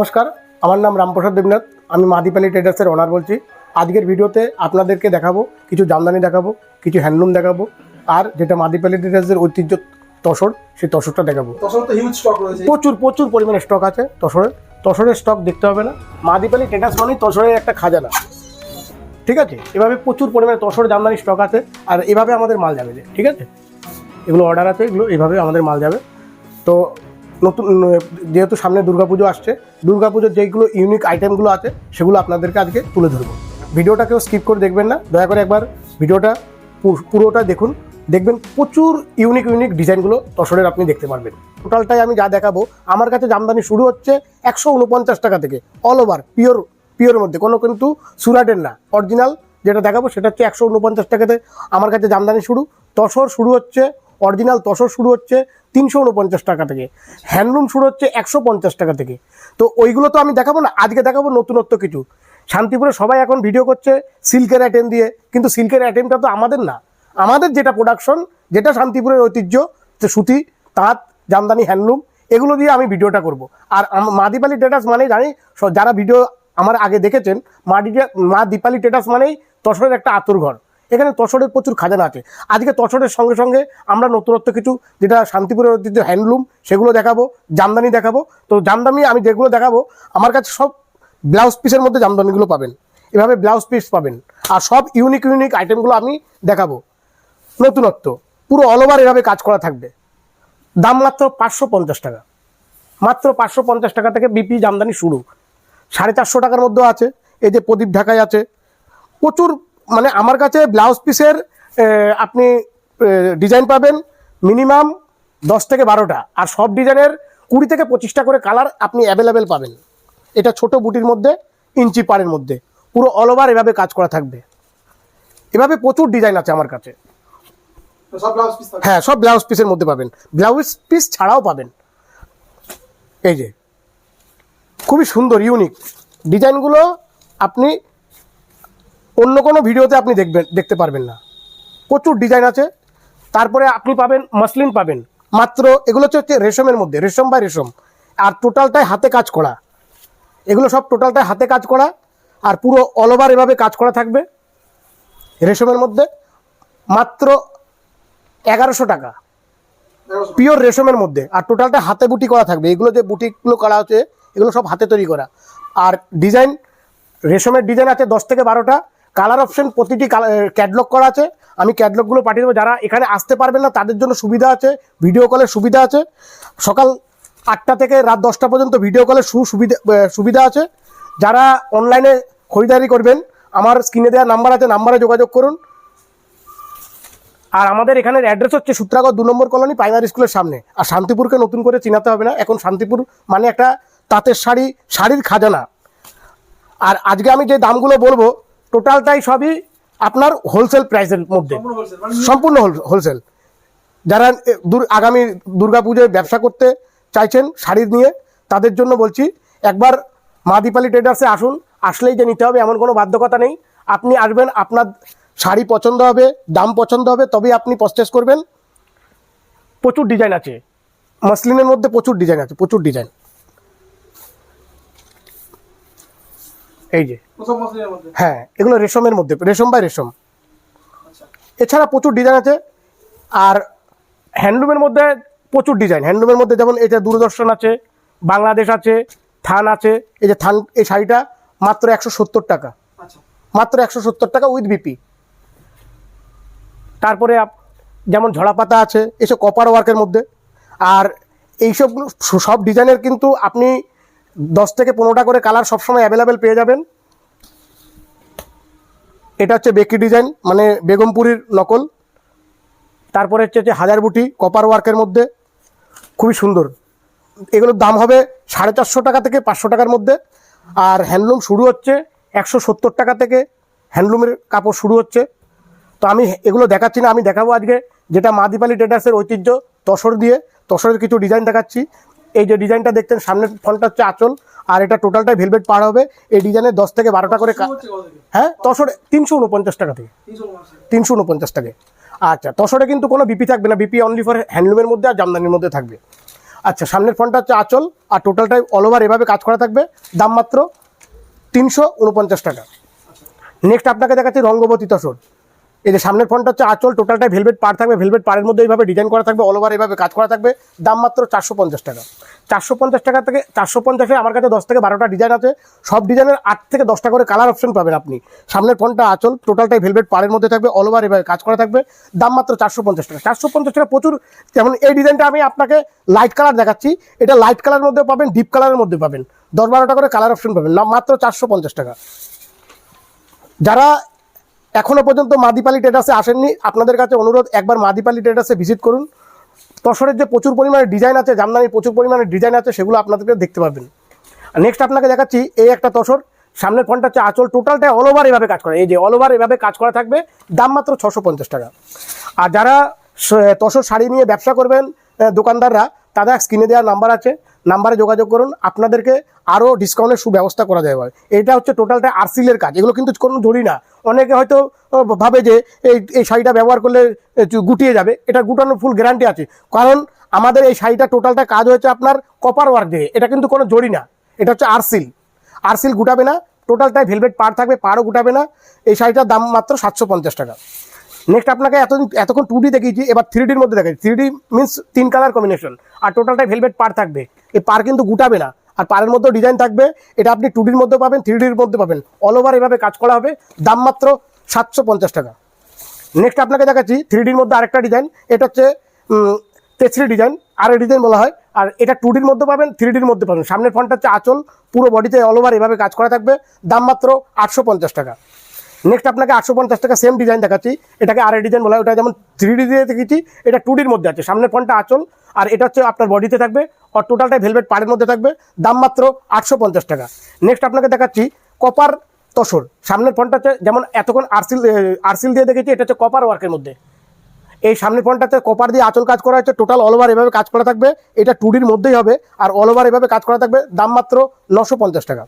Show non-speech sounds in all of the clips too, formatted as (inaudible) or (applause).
নমস্কার আমার নাম রামপ্রসাদ দেবনাথ আমি মাদিপালি ট্রেডার্সের ওনার বলছি। আজকের ভিডিওতে আপনাদেরকে দেখাবো কিছু জামদানি দেখাবো কিছু হ্যান্ডলুম দেখাবো আর যেটা মাদিপালি ট্রেডার্সের ঐতিহ্য তসর সেই তসরটা দেখাবো। তখন তো হিউজ স্টক রয়েছে। প্রচুর প্রচুর পরিমাণে স্টক আছে তসরের। তসরের স্টক দেখতে হবে না। মাদিপালি ট্রেডার্স মানেই তসরের একটা খাজানা। ঠিক আছে? এভাবে প্রচুর পরিমাণে তসর জামদানি স্টক আছে আর এভাবে আমাদের মাল যাবে যে, ঠিক আছে? এগুলো অর্ডার আছে এগুলো এভাবে আমাদের মাল যাবে। তো নতুন যেহেতু সামনে দুর্গাপুজো আসছে, দুর্গাপুজোর যেগুলো ইউনিক আইটেমগুলো আছে, সেগুলো আপনাদেরকে আজকে তুলে ধরবো। ভিডিওটা কেউ স্কিপ করে দেখবেন না, দয়া করে একবার ভিডিওটা পুরোটা দেখুন। দেখবেন প্রচুর ইউনিক ইউনিক ডিজাইনগুলো তসরের আপনি দেখতে পারবেন। টোটালটাই আমি যা দেখাবো, আমার কাছে জামদানি শুরু হচ্ছে একশো উনপঞ্চাশ টাকা থেকে অল ওভার পিওর পিওরের মধ্যে। কোনো কিন্তু সুরাটের না অরিজিনাল যেটা দেখাবো সেটা হচ্ছে একশো উনপঞ্চাশ টাকাতে আমার কাছে জামদানি শুরু। তসর শুরু হচ্ছে অরিজিনাল তসর শুরু হচ্ছে তিনশো উনপঞ্চাশ টাকা থেকে। হ্যান্ডলুম শুরু হচ্ছে একশো পঞ্চাশ টাকা থেকে। তো ওইগুলো তো আমি দেখাবো না, আজকে দেখাবো নতুনত্ব কিছু। শান্তিপুরে সবাই এখন ভিডিও করছে সিল্কের অ্যাটেম দিয়ে, কিন্তু সিল্কের অ্যাটেমটা তো আমাদের না। আমাদের যেটা প্রোডাকশন যেটা শান্তিপুরের ঐতিহ্য, যে সুতি, তাঁত, জামদানি, হ্যান্ডলুম, এগুলো দিয়ে আমি ভিডিওটা করব। আর মা দীপালি টেটাস মানে জানি যারা ভিডিও আমার আগে দেখেছেন, মা মা দীপালি টেটাস মানেই তসরের একটা আতুর ঘর এখানে তসরের প্রচুর খাজানা আছে। আজকে তসরের সঙ্গে সঙ্গে আমরা নতুনত্ব কিছু, যেটা শান্তিপুরের ঐতিহ্য হ্যান্ডলুম, সেগুলো দেখাবো, জামদানি দেখাবো। তো জামদানি আমি যেগুলো দেখাবো, আমার কাছে সব ব্লাউজ পিসের মধ্যে জামদানিগুলো পাবেন। এভাবে ব্লাউজ পিস পাবেন। আর সব ইউনিক ইউনিক আইটেমগুলো আমি দেখাবো। নতুনত্ব, পুরো অল ওভার এভাবে কাজ করা থাকবে। দাম মাত্র পাঁচশো পঞ্চাশ টাকা। মাত্র পাঁচশো পঞ্চাশ টাকা থেকে বিপি জামদানি শুরু। সাড়ে চারশো টাকার মধ্যেও আছে। এই যে প্রদীপ ঢাকায় আছে। প্রচুর মানে আমার কাছে ব্লাউজ পিসের আপনি ডিজাইন পাবেন মিনিমাম দশ থেকে বারোটা। আর সব ডিজাইনের কুড়ি থেকে পঁচিশটা করে কালার আপনি অ্যাভেলেবেল পাবেন। এটা ছোট বুটির মধ্যে ইঞ্চি পাড়ের মধ্যে। পুরো অল ওভার এভাবে কাজ করা থাকবে। এভাবে প্রচুর ডিজাইন আছে আমার কাছে। হ্যাঁ সব ব্লাউজ পিসের মধ্যে পাবেন। ব্লাউজ পিস ছাড়াও পাবেন। এই যে খুবই সুন্দর ইউনিক ডিজাইনগুলো আপনি অন্য কোনো ভিডিওতে আপনি দেখবেন, দেখতে পারবেন না। প্রচুর ডিজাইন আছে। তারপরে আপনি পাবেন মাসলিন পাবেন। মাত্র এগুলো হচ্ছে রেশমের মধ্যে, রেশম বা রেশম। আর টোটালটাই হাতে কাজ করা। এগুলো সব টোটালটাই হাতে কাজ করা। আর পুরো অল ওভার এভাবে কাজ করা থাকবে। রেশমের মধ্যে। মাত্র এগারোশো টাকা। পিওর রেশমের মধ্যে। আর টোটালটা হাতে বুটি করা থাকবে। এগুলো যে বুটিগুলো করা হচ্ছে, এগুলো সব হাতে তৈরি করা। আর ডিজাইন রেশমের ডিজাইন আছে দশ থেকে বারোটা। কালার অপশন প্রতিটি ক্যাটলগ করা আছে। আমি ক্যাটলগগুলো পাঠিয়ে দেবো। যারা এখানে আসতে পারবেন না, তাদের জন্য সুবিধা আছে। ভিডিও কলের সুবিধা আছে। সকাল আটটা থেকে রাত দশটা পর্যন্ত ভিডিও কলের সুবিধা সুবিধা আছে। যারা অনলাইনে খরিদারি করবেন, আমার স্ক্রিনে দেওয়া নাম্বার আছে নাম্বারে যোগাযোগ করুন। আর আমাদের এখানের অ্যাড্রেস হচ্ছে সূত্রাগর দু নম্বর কলোনি প্রাইমারি স্কুলের সামনে। আর শান্তিপুরকে নতুন করে চিনাতে হবে না। এখন শান্তিপুর মানে একটা তাঁতের শাড়ি, শাড়ির খাজানা। আর আজকে আমি যে দামগুলো বলব টোটালটাই সবই আপনার হোলসেল প্রাইসের মধ্যে। সম্পূর্ণ wholesale, মানে হোলসেল যারা আগামী দুর্গাপুজোয় ব্যবসা করতে চাইছেন শাড়ি নিয়ে তাদের জন্য বলছি একবার মা দীপালি ট্রেডার্সে আসুন আসলেই যে নিতে হবে এমন কোনো বাধ্যকতা নেই। আপনি আসবেন আপনার শাড়ি পছন্দ হবে দাম পছন্দ হবে তবেই আপনি পারচেস করবেন। প্রচুর ডিজাইন আছে। মাসলিনের মধ্যে প্রচুর ডিজাইন আছে প্রচুর ডিজাইন এই যে। হ্যাঁ এগুলো রেশমের মধ্যে রেশম বাই রেশম। আচ্ছা। এছাড়া প্রচুর ডিজাইন আছে আর হ্যান্ডলুমের মধ্যে প্রচুর ডিজাইন হ্যান্ডলুমের মধ্যে যেমন এটা দূরদর্শন আছে বাংলাদেশ আছে থান আছে এই যে থান এই শাড়িটা মাত্র একশো সত্তর টাকা। আচ্ছা। মাত্র একশো সত্তর টাকা উইথ বিপি তারপরে যেমন ঝড়াপাতা আছে এসব কপার ওয়ার্কের মধ্যে। আর এইসবগুলো সব ডিজাইনের কিন্তু আপনি দশ থেকে পনেরোটা করে কালার সবসময় অ্যাভেলেবেল পেয়ে যাবেন। এটা হচ্ছে বেকি ডিজাইন মানে বেগমপুরীর নকল। তারপরে হচ্ছে যে হাজার বুটি কপার ওয়ার্কের মধ্যে। খুবই সুন্দর। এগুলোর দাম হবে সাড়ে চারশো টাকা থেকে পাঁচশো টাকার মধ্যে। আর হ্যান্ডলুম শুরু হচ্ছে একশো সত্তর টাকা থেকে হ্যান্ডলুমের কাপড় শুরু হচ্ছে। তো আমি এগুলো দেখাচ্ছি না, আমি দেখাবো আজকে। যেটা মা দীপালি ট্রেডার্সের ঐতিহ্য, তসর দিয়ে, তসরের কিছু ডিজাইন দেখাচ্ছি। এই যে ডিজাইনটা দেখতেন সামনের ফোনটা হচ্ছে আঁচল, আর এটা টোটালটাই ভেলভেট পার হবে। এই ডিজাইনের দশ থেকে বারোটা করে হ্যাঁ তসর তিনশো উনপঞ্চাশ টাকা থেকে। তিনশো উনপঞ্চাশ টাকা আচ্ছা তসরে কিন্তু কোনো বিপি থাকবে না, বিপি অনলি ফর হ্যান্ডলুমের মধ্যে আর জামদানির মধ্যে থাকবে। আচ্ছা সামনের ফ্রন্টটা হচ্ছে আঁচল, আর টোটালটাই অল ওভার এভাবে কাজ করা থাকবে। দাম মাত্র তিনশো উনপঞ্চাশ টাকা। নেক্সট আপনাকে দেখাচ্ছি রঙ্গবতী তসর। এই যে সামনের ফোনটা হচ্ছে আচল টোটালটাই ভেলভেট পার থাকবে ভেলভেট পাড়ের মধ্যে এইভাবে ডিজাইন করা থাকবে অল ওভার এইভাবে কাজ করা থাকবে। দাম মাত্র চারশো পঞ্চাশ টাকা। চারশো পঞ্চাশ টাকা থেকে চারশো পঞ্চাশে আমার কাছে দশ থেকে বারোটা ডিজাইন আছে। সব ডিজাইনের আট থেকে দশটা করে কালার অপশন পাবেন আপনি। সামনের ফোনটা আঁচল টোটালটাই ভেলভেট পাড়ের মধ্যে থাকবে অল ওভার এভাবে কাজ করা থাকবে। দাম মাত্র চারশো পঞ্চাশ টাকা। চারশো পঞ্চাশ টাকা প্রচুর, যেমন এই ডিজাইনটা আমি আপনাকে লাইট কালার দেখাচ্ছি। এটা লাইট কালারের মধ্যে পাবেন ডিপ কালারের মধ্যে পাবেন। দশ বারোটা করে কালার অপশন পাবেন। মাত্র চারশো পঞ্চাশ টাকা। যারা এখনও পর্যন্ত মাদিপালি ট্রেডার্সে আসেননি। আপনাদের কাছে অনুরোধ, একবার মাদিপালি ট্রেডার্সে ভিজিট করুন। তসরের যে প্রচুর পরিমাণে ডিজাইন আছে জামদানির প্রচুর পরিমাণে ডিজাইন আছে, সেগুলো আপনাদেরকে দেখতে পাবেন নেক্সট আপনাকে দেখাচ্ছি, এই একটা তসর। সামনের ফোনটা হচ্ছে আঁচল। টোটালটা অল ওভার এভাবে কাজ করে। এই যে অল ওভার এভাবে কাজ করা থাকবে, দাম মাত্র ছশো টাকা। আর যারা তসর শাড়ি নিয়ে ব্যবসা করবেন দোকানদাররা, তাদের স্ক্রিনে দেওয়ার নাম্বার আছে। নাম্বারে যোগাযোগ করুন, আপনাদেরকে আরও ডিসকাউন্টের সুব্যবস্থা করা যায় যাবে এটা হচ্ছে টোটালটা আরসিলের কাজ, এগুলো কিন্তু কোনো জড়ি না। অনেকে হয়তো ভাবে যে এই এই শাড়িটা ব্যবহার করলে গুটিয়ে যাবে, এটা গুটানোর ফুল গ্যারান্টি আছে। কারণ আমাদের এই শাড়িটা টোটালটা কাজ হয়েছে আপনার কপার ওয়ার্ক দিয়ে, এটা কিন্তু কোনো জড়ি না। এটা হচ্ছে আরসিল আরসিল গুটাবে না টোটালটাই ভেলভেট পার থাকবে পারও গুটাবে না। এই শাড়িটার দাম মাত্র সাতশো পঞ্চাশ টাকা। নেক্সট আপনাকে এতদিন, এতক্ষণ টু ডি দেখিয়েছি, এবার থ্রি ডির মধ্যে দেখাচ্ছি। থ্রি ডি মিনস তিন কালার কম্বিনেশন আর টোটালটাই ভেলভেট পার থাকবে। এই পার কিন্তু গুটাবে না। আর পারের মধ্যেও ডিজাইন থাকবে। এটা আপনি টু ডির মধ্যে পাবেন থ্রি ডির মধ্যে পাবেন। অল ওভার এভাবে কাজ করা হবে। দাম মাত্র সাতশো পঞ্চাশ টাকা। নেক্সট আপনাকে দেখাচ্ছি থ্রি ডির মধ্যে আরেকটা ডিজাইন এটা হচ্ছে তেছরি ডিজাইন আর ডিজাইন বলা হয়। আর এটা টু ডির মধ্যে পাবেন থ্রি ডির মধ্যে পাবেন। সামনের ফ্রন্টটা হচ্ছে আঁচল। পুরো বডিতে অল ওভার এভাবে কাজ করা থাকবে। দাম মাত্র আটশো পঞ্চাশ টাকা। নেক্সট আপনাকে আটশো পঞ্চাশ টাকা সেম ডিজাইন দেখাচ্ছি। এটাকে আর ডিজাইন বলা হয়, ওটা যেমন থ্রি ডি দিয়ে দেখেছি এটা টু ডির মধ্যে আছে। সামনের ফ্রন্টটা আঁচল, আর এটা হচ্ছে আপনার বডিতে থাকবে, আর টোটালটাই ভেলভেট পাড়ের মধ্যে থাকবে, দাম মাত্র আটশো পঞ্চাশ টাকা। নেক্সট আপনাকে দেখাচ্ছি কপার তসর। সামনের ফ্রন্টটা হচ্ছে যেমন এতক্ষণ আরসিল আরসিল দিয়ে দেখেছি এটা হচ্ছে কপার ওয়ার্কের মধ্যে। এই সামনের ফ্রন্টটাতে কপার দিয়ে আঁচল কাজ করা হচ্ছে টোটাল অল ওভার এভাবে কাজ করা থাকবে, এটা টু ডির মধ্যেই হবে, আর অল ওভার এভাবে কাজ করা থাকবে, দাম মাত্র নশো পঞ্চাশ টাকা।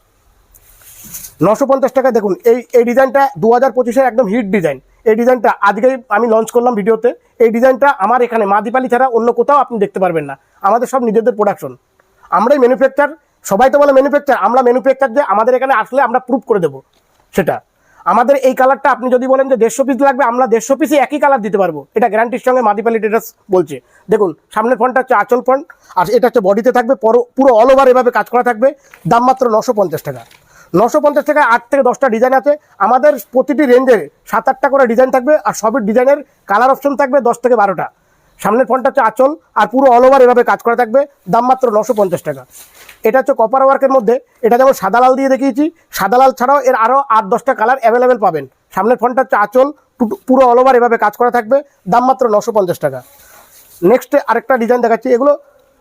নশো পঞ্চাশ টাকা দেখুন, এই এই ডিজাইনটা দু হাজার পঁচিশের একদম হিট ডিজাইন এই ডিজাইনটা আজকেই আমি লঞ্চ করলাম ভিডিওতে। এই ডিজাইনটা আমার এখানে মাদিপালি ছাড়া অন্য কোথাও আপনি দেখতে পারবেন না। আমাদের সব নিজেদের প্রোডাকশন আমরাই ম্যানুফ্যাকচার সবাই তো বলে ম্যানুফ্যাকচার আমরা ম্যানুফ্যাকচার যে আমাদের এখানে আসলে আমরা প্রুভ করে দেবো। সেটা। আমাদের এই কালারটা আপনি যদি বলেন যে দেড়শো পিস লাগবে, আমরা দেড়শো পিসই একই কালার দিতে পারব। এটা গ্যারান্টির সঙ্গে মাদিপালি ট্রেডার্স বলছে। দেখুন, সামনের ফ্রন্টটা হচ্ছে আচল ফ্রন্ট আর এটা হচ্ছে বডিতে থাকবে, পরো- অল ওভার এভাবে কাজ করা থাকবে। দাম মাত্র নশো টাকা। নশো পঞ্চাশ টাকা আট থেকে দশটা ডিজাইন আছে। আমাদের প্রতিটি রেঞ্জের সাত আটটা করে ডিজাইন থাকবে আর সবই ডিজাইনের কালার অপশন থাকবে দশ থেকে বারোটা। সামনের ফ্রন্টটা হচ্ছে আঁচল আর পুরো অল ওভার এভাবে কাজ করা থাকবে। দাম মাত্র নশো পঞ্চাশ টাকা। এটা হচ্ছে কপার ওয়ার্কের মধ্যে। এটা যেমন সাদা লাল দিয়ে দেখিয়েছি, সাদা লাল ছাড়াও এর আরও আট দশটা কালার অ্যাভেলেবেল পাবেন। সামনের ফ্রন্টটা হচ্ছে আঁচল পুরো অল ওভার এভাবে কাজ করা থাকবে। দাম মাত্র নশো পঞ্চাশ টাকা। নেক্সট আরেকটা ডিজাইন দেখাচ্ছি। এগুলো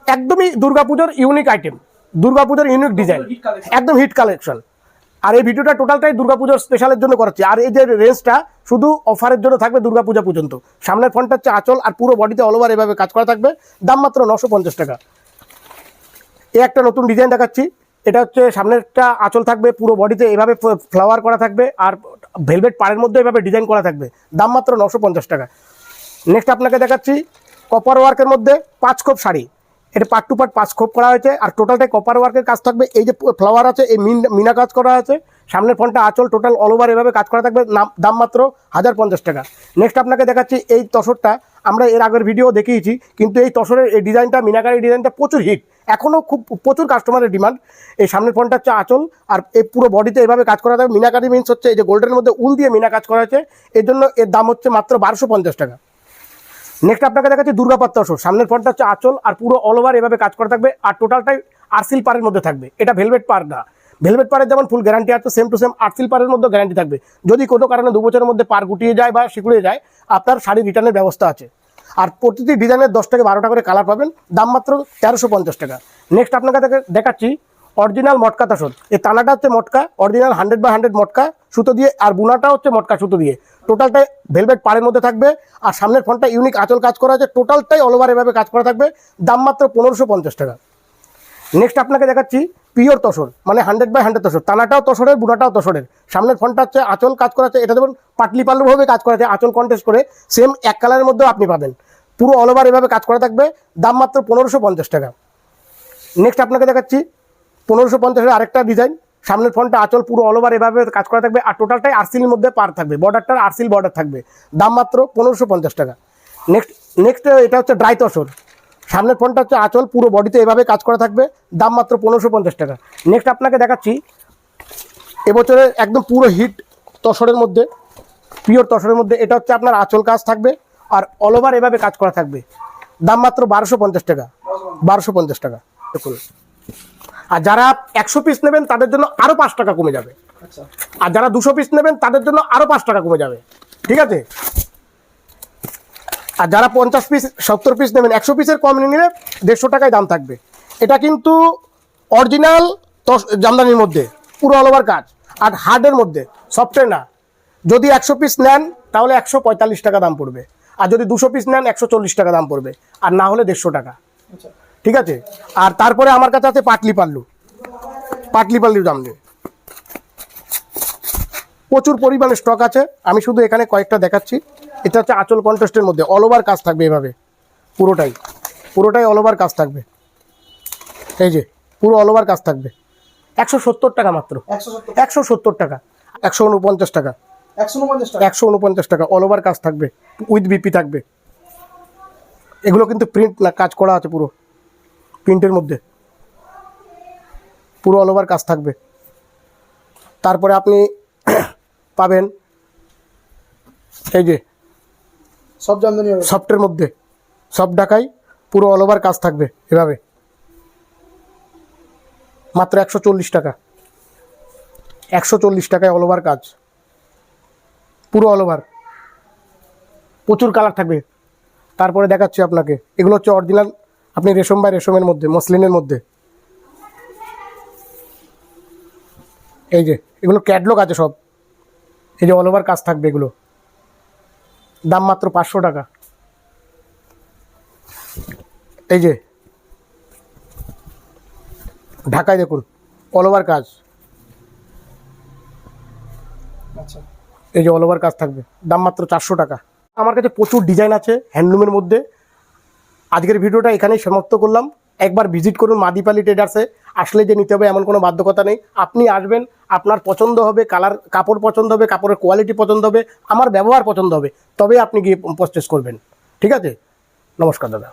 একদমই দুর্গাপুজোর ইউনিক আইটেম দুর্গাপুজোর ইউনিক ডিজাইন একদম হিট কালেকশন আর এই ভিডিওটা টোটালটাই দুর্গাপুজোর স্পেশালের জন্য করাচ্ছি। আর এই যে রেঞ্জটা, শুধু অফারের জন্য থাকবে দুর্গাপূজা পর্যন্ত। সামনের ফ্রন্টটা হচ্ছে আঁচল আর পুরো বডিতে অল ওভার এভাবে কাজ করা থাকবে। দাম মাত্র নশো টাকা। এই একটা নতুন ডিজাইন দেখাচ্ছি। এটা হচ্ছে সামনেরটা আঁচল থাকবে, পুরো বডিতে এভাবে ফ্লাওয়ার করা থাকবে আর ভেলভেট পাড়ের মধ্যে এভাবে ডিজাইন করা থাকবে। দাম মাত্র নশো টাকা। নেক্সট আপনাকে দেখাচ্ছি কপার ওয়ার্কের মধ্যে পাঁচ কোপ শাড়ি। এটা পার্ট টু পার্ট পাঁচ খোপ করা হয়েছে। আর টোটালটাই কপার ওয়ার্কের কাজ থাকবে। এই যে ফ্লাওয়ার আছে, এই মিন কাজ করা আছে সামনের ফোনটা আঁচল টোটাল অল ওভার এভাবে কাজ করা থাকবে। দাম মাত্র হাজার পঞ্চাশ টাকা। নেক্সট আপনাকে দেখাচ্ছি এই তসরটা। আমরা এর আগের ভিডিও দেখিয়েছি, কিন্তু এই তসরের এই ডিজাইনটা মিনাকারি ডিজাইনটা প্রচুর হিট এখনও খুব প্রচুর কাস্টমারের ডিমান্ড এই সামনের ফোনটা হচ্ছে আচল। আর এই পুরো বডিতে এভাবে কাজ করা থাকবে। মিনাকারি মিন্স হচ্ছে এই যে গোল্ডের মধ্যে উল দিয়ে মিনা কাজ করা হয়েছে। এর জন্য এর দাম হচ্ছে মাত্র বারোশো পঞ্চাশ টাকা। নেক্সট আপনাকে দেখাচ্ছি দুর্গাপাত তসর সামনের ফ্রন্টটা হচ্ছে আঁচল আর পুরো অল ওভার এভাবে কাজ করা থাকবে আর টোটালটাই আরসিল পারের মধ্যে থাকবে। এটা ভেলভেট পার না। ভেলভেট পারের যেমন ফুল গ্যারান্টি আছে সেম টু সেম আরসিল পারের মধ্যে গ্যারান্টি থাকবে। যদি কোনো কারণে দু বছরের মধ্যে পার গুটিয়ে যায় বা শিকুড়ে যায়, আপনার শাড়ি রিটার্নের ব্যবস্থা আছে। আর প্রতিটি ডিজাইনের দশ থেকে বারোটা করে কালার পাবেন, দাম মাত্র তেরোশো পঞ্চাশ টাকা। নেক্সট আপনাকে দেখাচ্ছি অরিজিনাল মটকা তাসর এই তানাটা হচ্ছে মটকা, অরিজিনাল হান্ড্রেড বাই হান্ড্রেড মটকা, সুতো দিয়ে, আর বুনাটা হচ্ছে মটকা সুতো দিয়ে। টোটালটাই ভেলভেট পাড়ের মধ্যে থাকবে, আর সামনের ফোনটা ইউনিক আঁচল কাজ করা আছে টোটালটাই অল ওভার এভাবে কাজ করা থাকবে, দাম মাত্র পনেরোশো পঞ্চাশ টাকা। নেক্সট আপনাকে দেখাচ্ছি পিওর তসর মানে হান্ড্রেড বাই হান্ড্রেড তসর। তানাটাও তসরের, বুনাটাও তসরের। সামনের ফোনটা হচ্ছে আঁচল কাজ করা আছে, এটা যেমন পাটলি পাল্লুভাবে কাজ করা আছে, আঁচল কন্টেস্ট করে সেম এক কালারের মধ্যেও আপনি পাবেন। পুরো অল ওভার এভাবে কাজ করা থাকবে, দাম মাত্র পনেরোশো পঞ্চাশ টাকা। নেক্সট আপনাকে দেখাচ্ছি পনেরোশো পঞ্চাশের আরেকটা ডিজাইন সামনের ফোনটা আঁচল পুরো অল ওভার এভাবে কাজ করা থাকবে আর টোটালটাই আরসিলের মধ্যে পার থাকবে। বর্ডারটার আরসিল বর্ডার থাকবে। দাম মাত্র পনেরোশো পঞ্চাশ টাকা। নেক্সট নেক্সট এটা হচ্ছে ড্রাই তসর সামনের ফোনটা হচ্ছে আঁচল, পুরো বডিতে এভাবে কাজ করা থাকবে। দাম মাত্র পনেরোশো পঞ্চাশ টাকা। নেক্সট আপনাকে দেখাচ্ছি এবছরে একদম পুরো হিট তসরের মধ্যে পিওর তসরের মধ্যে এটা হচ্ছে আপনার আঁচল কাজ থাকবে আর অল ওভার এভাবে কাজ করা থাকবে। দাম মাত্র বারোশো পঞ্চাশ টাকা। বারোশো পঞ্চাশ টাকা। আর যারা একশো পিস নেবেন তাদের জন্য আরও পাঁচ টাকা কমে যাবে। আচ্ছা। আর যারা দুশো পিস নেবেন তাদের জন্য আরও পাঁচ টাকা কমে যাবে। ঠিক আছে? আর যারা পঞ্চাশ পিস সত্তর পিস নেবেন একশো পিসের কম নিলে দেড়শো টাকায় দাম থাকবে। এটা কিন্তু অরিজিনাল জামদানির মধ্যে পুরো অল ওভার কাজ। আর হার্ডের মধ্যে সফটওয়্যার না। যদি একশো পিস নেন তাহলে একশো পঁয়তাল্লিশ টাকা দাম পড়বে। আর যদি দুশো পিস নেন একশো চল্লিশ টাকা দাম পড়বে। আর না হলে দেড়শো টাকা। আচ্ছা। ঠিক আছে? আর তারপরে আমার কাছে আছে পাটলি পাল্লু। পাটলি পাল্লুর দাম নেই প্রচুর পরিমাণে স্টক আছে। আমি শুধু এখানে কয়েকটা দেখাচ্ছি। এটা হচ্ছে আঁচল কন্টেস্টের মধ্যে। অল ওভার কাজ থাকবে এভাবে। পুরোটাই। পুরোটাই অল ওভার কাজ থাকবে। এই যে পুরো অল ওভার কাজ থাকবে। একশো সত্তর টাকা মাত্র। একশো সত্তর টাকা। একশো উনপঞ্চাশ টাকা। একশো উনপঞ্চাশ টাকা। একশো উনপঞ্চাশ টাকা। অল ওভার কাজ থাকবে। উইথ বিপি থাকবে। এগুলো কিন্তু প্রিন্ট না কাজ করা আছে পুরো। প্রিন্টের মধ্যে। পুরো অল ওভার কাজ থাকবে। তারপরে আপনি (clears throat) পাবেন এই যে সব জামদানি সফটের মধ্যে। সব ঢাকাই পুরো অল ওভার কাজ থাকবে এভাবে। মাত্র একশো চল্লিশ টাকা। একশো চল্লিশ টাকায় অল ওভার কাজ। পুরো অল ওভার প্রচুর কালার থাকবে। তারপরে দেখাচ্ছি আপনাকে। এগুলো হচ্ছে অরিজিনাল আপনি রেশম বাই রেশমের মধ্যে মসলিনের মধ্যে? এই যে এগুলো ক্যাটলগ আছে সব। এই যে অল ওভার কাজ থাকবে এগুলো। দাম মাত্র পাঁচশো টাকা। এই যে ঢাকায় দেখুন অল ওভার কাজ। আচ্ছা। এই যে অল ওভার কাজ থাকবে দাম মাত্র চারশো টাকা। আমার কাছে প্রচুর ডিজাইন আছে হ্যান্ডলুমের মধ্যে। আজকের ভিডিওটা এখানেই সমাপ্ত করলাম। একবার ভিজিট করুন মাদিপালি ট্রেডার্সে আসলে যে নিতে হবে এমন কোনো বাধ্যকতা নেই। আপনি আসবেন, আপনার পছন্দ হবে কালার কাপড় পছন্দ হবে, কাপড়ের কোয়ালিটি পছন্দ হবে, আমার ব্যবহার পছন্দ হবে তবে আপনি গিয়ে পারচেস করবেন। ঠিক আছে? নমস্কার দাদা।